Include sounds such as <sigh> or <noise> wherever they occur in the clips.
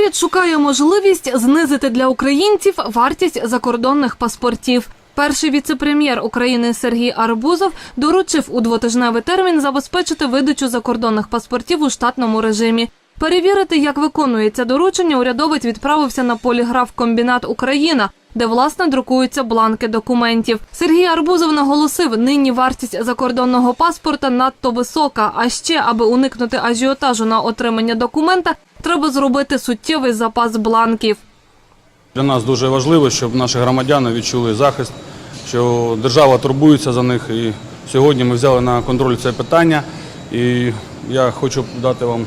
Уряд шукає можливість знизити для українців вартість закордонних паспортів. Перший віце-прем'єр України Сергій Арбузов доручив у двотижневий термін забезпечити видачу закордонних паспортів у штатному режимі. Перевірити, як виконується доручення, урядовець відправився на поліграф комбінат Україна, де власне друкуються бланки документів. Сергій Арбузов наголосив, нині вартість закордонного паспорта надто висока. А ще, аби уникнути ажіотажу на отримання документа, треба зробити суттєвий запас бланків. Для нас дуже важливо, щоб наші громадяни відчули захист, що держава турбується за них. І сьогодні ми взяли на контроль це питання. І я хочу дати вам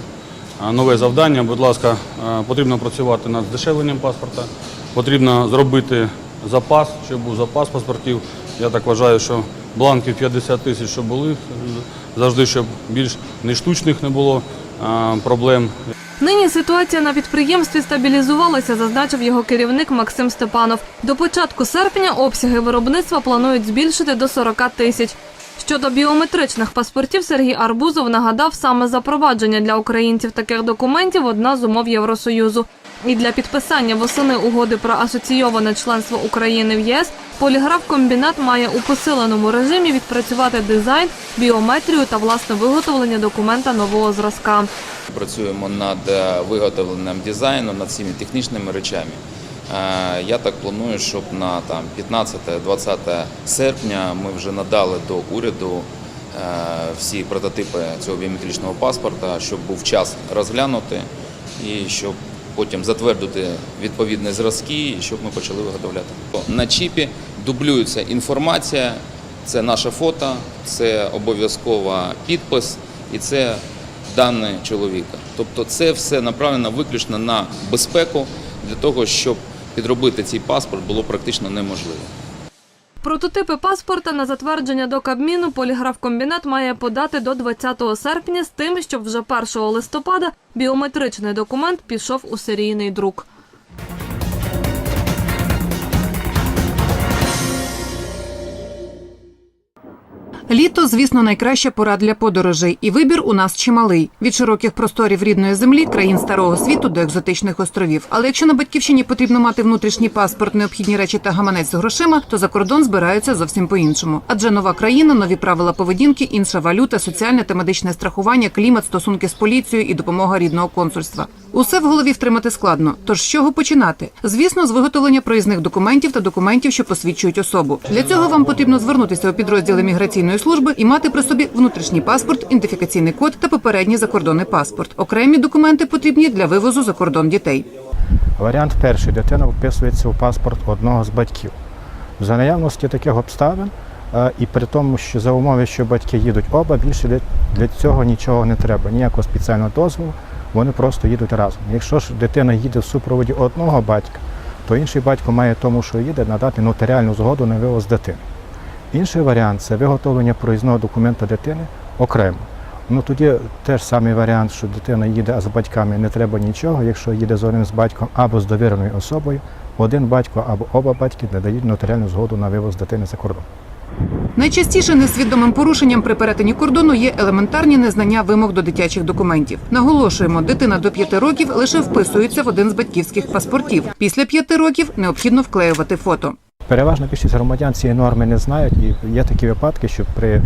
нове завдання. Будь ласка, потрібно працювати над здешевленням паспорта, потрібно зробити запас, щоб був запас паспортів. Я так вважаю, що бланків 50 тисяч, щоб були завжди, щоб більш не штучних не було проблем. Нині ситуація на підприємстві стабілізувалася, зазначив його керівник Максим Степанов. До початку серпня обсяги виробництва планують збільшити до 40 тисяч. Щодо біометричних паспортів, Сергій Арбузов нагадав саме запровадження для українців таких документів одна з умов Євросоюзу. І для підписання восени угоди про асоційоване членство України в ЄС поліграф-комбінат має у посиленому режимі відпрацювати дизайн, біометрію та власне виготовлення документа нового зразка. Працюємо над е, виготовленням дизайну, над всіми технічними речами. Е, Я так планую, щоб на там 15-20 серпня ми вже надали до уряду е, всі прототипи цього біометричного паспорта, щоб був час розглянути і щоб потім затвердити відповідні зразки, щоб ми почали виготовляти. На чіпі дублюється інформація, це наше фото, це обов'язково підпис і це дані чоловіка. Тобто це все направлено виключно на безпеку для того, щоб підробити цей паспорт було практично неможливо. Прототипи паспорта на затвердження до Кабміну поліграфкомбінат має подати до 20 серпня з тим, щоб вже 1 листопада біометричний документ пішов у серійний друк. Літо, звісно, найкраща пора для подорожей, і вибір у нас чималий від широких просторів рідної землі, країн старого світу до екзотичних островів. Але якщо на батьківщині потрібно мати внутрішній паспорт, необхідні речі та гаманець з грошима, то за кордон збираються зовсім по-іншому. Адже нова країна, нові правила поведінки, інша валюта, соціальне та медичне страхування, клімат, стосунки з поліцією і допомога рідного консульства. Усе в голові втримати складно. Тож з чого починати? Звісно, з виготовлення проїзних документів та документів, що посвідчують особу. Для цього вам потрібно звернутися у підрозділи міграційної служби і мати при собі внутрішній паспорт, ідентифікаційний код та попередній закордонний паспорт. Окремі документи потрібні для вивозу за кордон дітей. Варіант перший. Дитина вписується у паспорт одного з батьків. За наявності таких обставин, е, і при тому, що за умови, що батьки їдуть оба, більше для- для цього нічого не треба, ніякого спеціального дозволу, вони просто їдуть разом. Якщо ж дитина їде в супроводі одного батька, то інший батько має тому, що їде, надати нотаріальну згоду на вивоз дитини. Інший варіант це виготовлення проїзного документа дитини окремо. Ну тоді теж самий варіант, що дитина їде, з батьками не треба нічого. Якщо їде з одним з батьком або з довіреною особою, один батько або оба батьки надають нотаріальну згоду на вивоз дитини за кордон. Найчастіше несвідомим порушенням при перетині кордону є елементарні незнання вимог до дитячих документів. Наголошуємо, дитина до 5 років лише вписується в один з батьківських паспортів. Після 5 років необхідно вклеювати фото. Переважна більшість громадян цієї норми не знають, і є такі випадки, що при е,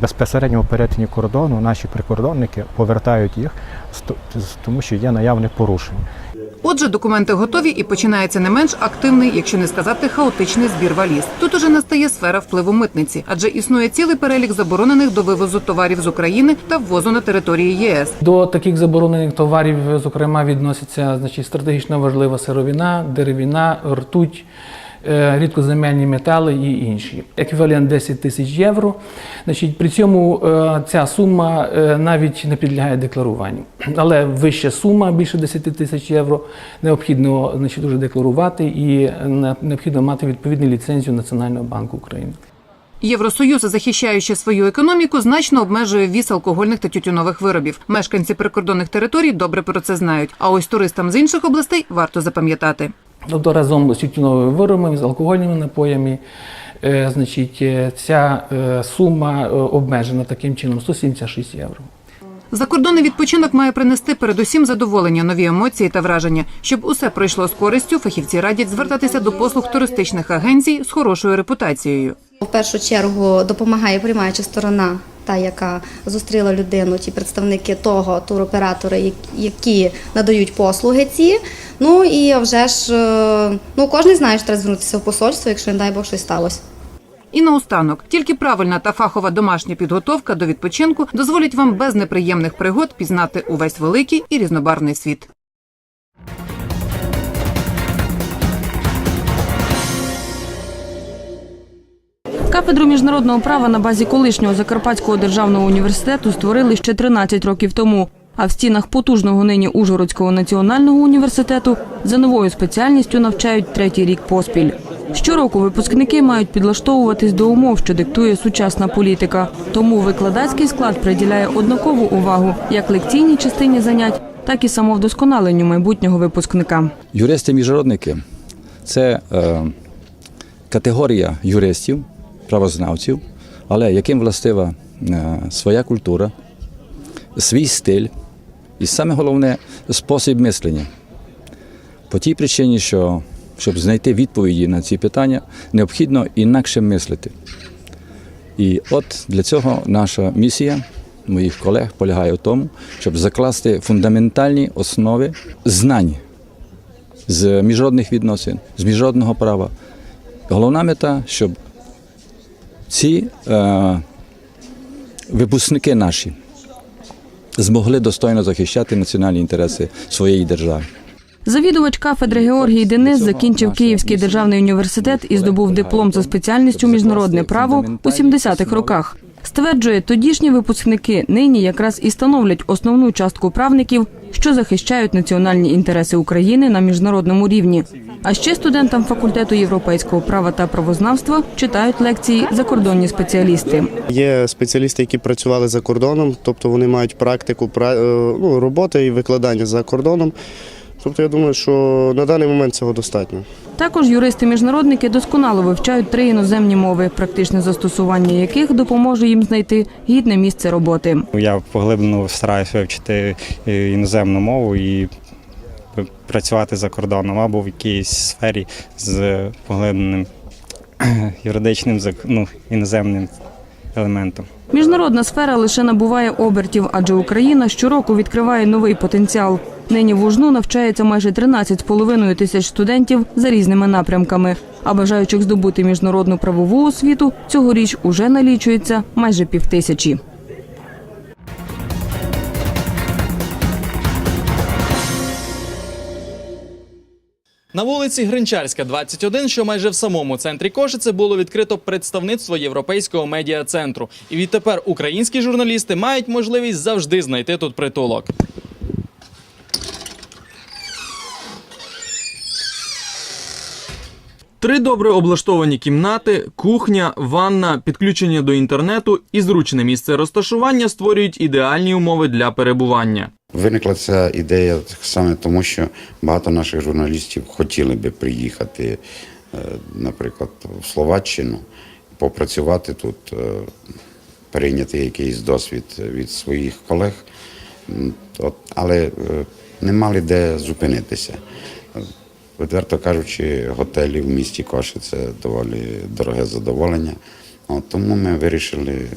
безпосередньому перетині кордону наші прикордонники повертають їх, тому що є наявне порушення. Отже, документи готові і починається не менш активний, якщо не сказати хаотичний збір валіз. Тут уже настає сфера впливу митниці, адже існує цілий перелік заборонених до вивозу товарів з України та ввозу на території ЄС. До таких заборонених товарів, зокрема, відносяться значить, стратегічно важлива сировина, деревина, ртуть, рідкоземельні метали і інші. Еквівалент 10 тисяч євро. Значить, при цьому е, ця сума е, навіть не підлягає декларуванню. <clears throat> Але вища сума, більше 10 тисяч євро, необхідно значить, дуже декларувати і е, необхідно мати відповідну ліцензію Національного банку України. Євросоюз, захищаючи свою економіку, значно обмежує ввіз алкогольних та тютюнових виробів. Мешканці прикордонних територій добре про це знають. А ось туристам з інших областей варто запам'ятати. Тобто разом з тютюновими виробами, з алкогольними напоями, е, значить, е, ця е, сума е, обмежена таким чином 176 євро. Закордонний відпочинок має принести передусім задоволення, нові емоції та враження. Щоб усе пройшло з користю, фахівці радять звертатися до послуг туристичних агенцій з хорошою репутацією. В першу чергу допомагає приймаюча сторона, та яка зустріла людину, ті представники того туроператори, які надають послуги ці. Ну і вже ж е, ну кожен знає, що треба звернутися в посольство, якщо не дай Бог щось сталося. І наостанок, тільки правильна та фахова домашня підготовка до відпочинку дозволить вам без неприємних пригод пізнати увесь великий і різнобарвний світ. Кафедру міжнародного права на базі колишнього Закарпатського державного університету створили ще 13 років тому. А в стінах потужного нині Ужгородського національного університету за новою спеціальністю навчають третій рік поспіль. Щороку випускники мають підлаштовуватись до умов, що диктує сучасна політика. Тому викладацький склад приділяє однакову увагу як лекційній частині занять, так і самовдосконаленню майбутнього випускника. Юристи-міжнародники це е, категорія юристів, правознавців, але яким властива е, своя культура, свій стиль і саме головне спосіб мислення. По тій причині, що щоб знайти відповіді на ці питання, необхідно інакше мислити. І от для цього наша місія моїх колег полягає в тому, щоб закласти фундаментальні основи знань з міжнародних відносин, з міжнародного права. Головна мета, щоб ці е, випускники наші змогли достойно захищати національні інтереси своєї держави. Завідувач кафедри Георгій Денис закінчив Київський державний університет і здобув диплом за спеціальністю міжнародне право у 70-х роках. Стверджує, тодішні випускники нині якраз і становлять основну частку правників, що захищають національні інтереси України на міжнародному рівні. А ще студентам факультету європейського права та правознавства читають лекції закордонні спеціалісти. Є спеціалісти, які працювали за кордоном, тобто вони мають практику пра- е, ну, роботи і викладання за кордоном. Тобто я думаю, що на даний момент цього достатньо. Також юристи-міжнародники досконало вивчають три іноземні мови, практичне застосування яких допоможе їм знайти гідне місце роботи. Я поглиблено стараюся вивчити е, іноземну мову і працювати за кордоном або в якійсь сфері з поглибленим юридичним ну, іноземним елементом. Міжнародна сфера лише набуває обертів, адже Україна щороку відкриває новий потенціал. Нині в УЖНУ навчається майже 13,5 тисяч студентів за різними напрямками. А бажаючих здобути міжнародну правову освіту цьогоріч уже налічується майже півтисячі. На вулиці Гринчарська, 21, що майже в самому центрі Кошице, було відкрито представництво Європейського медіа центру. І відтепер українські журналісти мають можливість завжди знайти тут притулок. Три добре облаштовані кімнати, кухня, ванна, підключення до інтернету і зручне місце розташування створюють ідеальні умови для перебування. Виникла ця ідея саме тому, що багато наших журналістів хотіли би приїхати, е, наприклад, в Словаччину, попрацювати тут, е, перейняти якийсь досвід від своїх колег, але е, не мали де зупинитися. Відверто кажучи, готелі в місті Коши це доволі дороге задоволення. От, тому ми вирішили е,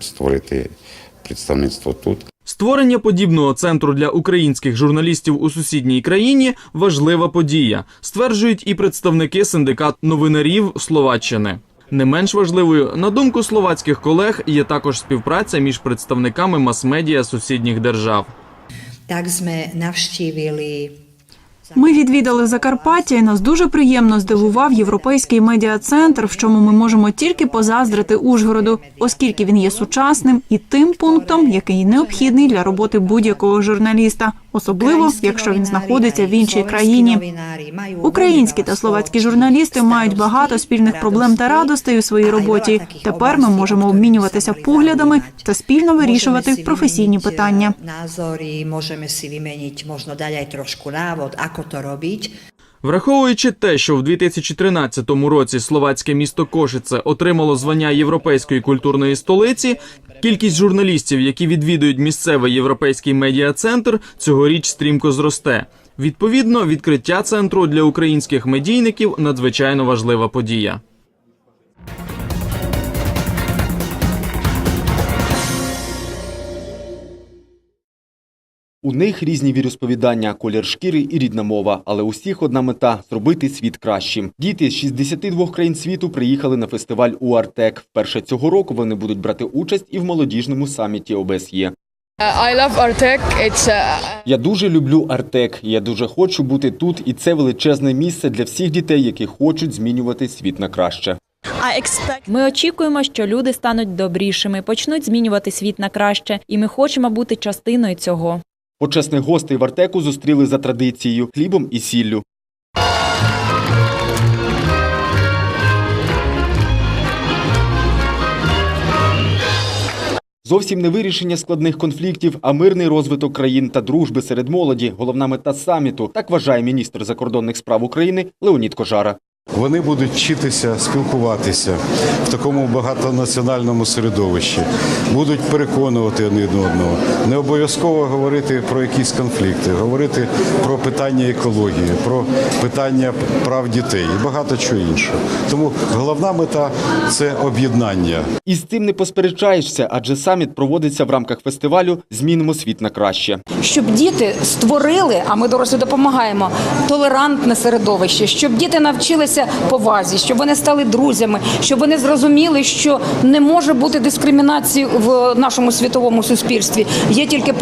створити представництво тут. Створення подібного центру для українських журналістів у сусідній країні важлива подія, стверджують і представники синдикат новинарів Словаччини. Не менш важливою, на думку словацьких колег, є також співпраця між представниками мас-медіа сусідніх держав. tak sme navštívili Ми відвідали Закарпаття і нас дуже приємно здивував європейський медіа-центр, в чому ми можемо тільки позаздрити Ужгороду, оскільки він є сучасним і тим пунктом, який необхідний для роботи будь-якого журналіста, особливо якщо він знаходиться в іншій країні. Українські та словацькі журналісти мають багато спільних проблем та радостей у своїй роботі. Тепер ми можемо обмінюватися поглядами та спільно вирішувати професійні питання. Назорі можемо сі vymeniť, можна далі трошку навод, návod, то robiť. Враховуючи те, що в 2013 році словацьке місто Кошице отримало звання європейської культурної столиці, кількість журналістів, які відвідують місцевий європейський медіа-центр, цьогоріч стрімко зросте. Відповідно, відкриття центру для українських медійників надзвичайно важлива подія. У них різні віросповідання, колір шкіри і рідна мова, але усіх одна мета зробити світ кращим. Діти з 62 країн світу приїхали на фестиваль у Артек. Вперше цього року вони будуть брати участь і в молодіжному саміті ОБСЄ. I love Artec. It's uh, Я дуже люблю Артек. Я дуже хочу бути тут, і це величезне місце для всіх дітей, які хочуть змінювати світ на краще. Ми очікуємо, що люди стануть добрішими, почнуть змінювати світ на краще, і ми хочемо бути частиною цього. Почесних гостей в Артеку зустріли за традицією хлібом і сіллю. Зовсім не вирішення складних конфліктів, а мирний розвиток країн та дружби серед молоді головна мета саміту. Так вважає міністр закордонних справ України Леонід Кожара. Вони будуть вчитися спілкуватися в такому багатонаціональному середовищі, будуть переконувати один одного. Не обов'язково говорити про якісь конфлікти, говорити про питання екології, про питання прав дітей і багато чого іншого. Тому головна мета це об'єднання. І з цим не посперечаєшся, адже саміт проводиться в рамках фестивалю Змінимо світ на краще. щоб діти створили, а ми дорослі допомагаємо, толерантне середовище, щоб діти навчилися повазі, щоб вони стали друзями, щоб вони зрозуміли, що не може бути дискримінації в нашому світовому суспільстві. Є тільки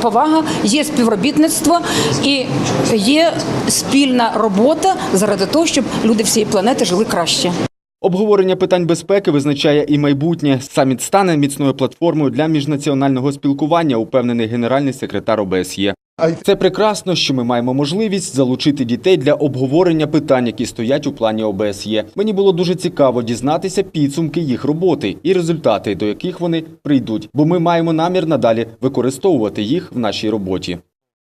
повага, є співробітництво і є спільна робота заради того, щоб люди всієї планети жили краще. Обговорення питань безпеки визначає і майбутнє. Саміт стане міцною платформою для міжнаціонального спілкування, упевнений генеральний секретар ОБСЄ. Це прекрасно, що ми маємо можливість залучити дітей для обговорення питань, які стоять у плані ОБСЄ. Мені було дуже цікаво дізнатися підсумки їх роботи і результати, до яких вони прийдуть, бо ми маємо намір надалі використовувати їх в нашій роботі.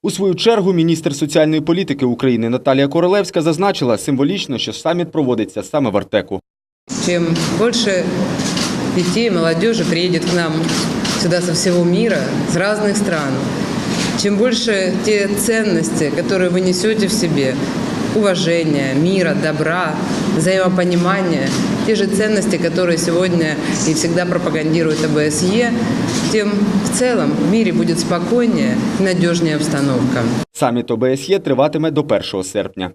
У свою чергу міністр соціальної політики України Наталія Королевська зазначила символічно, що саміт проводиться саме в Артеку. Чем больше детей, молодежи приедет к нам сюда со всего мира, с разных стран, чем больше те ценности, которые вы несете в себе, уважения, мира, добра, взаимопонимания, те же ценности, которые сегодня и всегда пропагандирует ОБСЕ, тем в целом в мире будет спокойнее и надежнее обстановка. Саміт ОБСЄ триватиме до 1 серпня.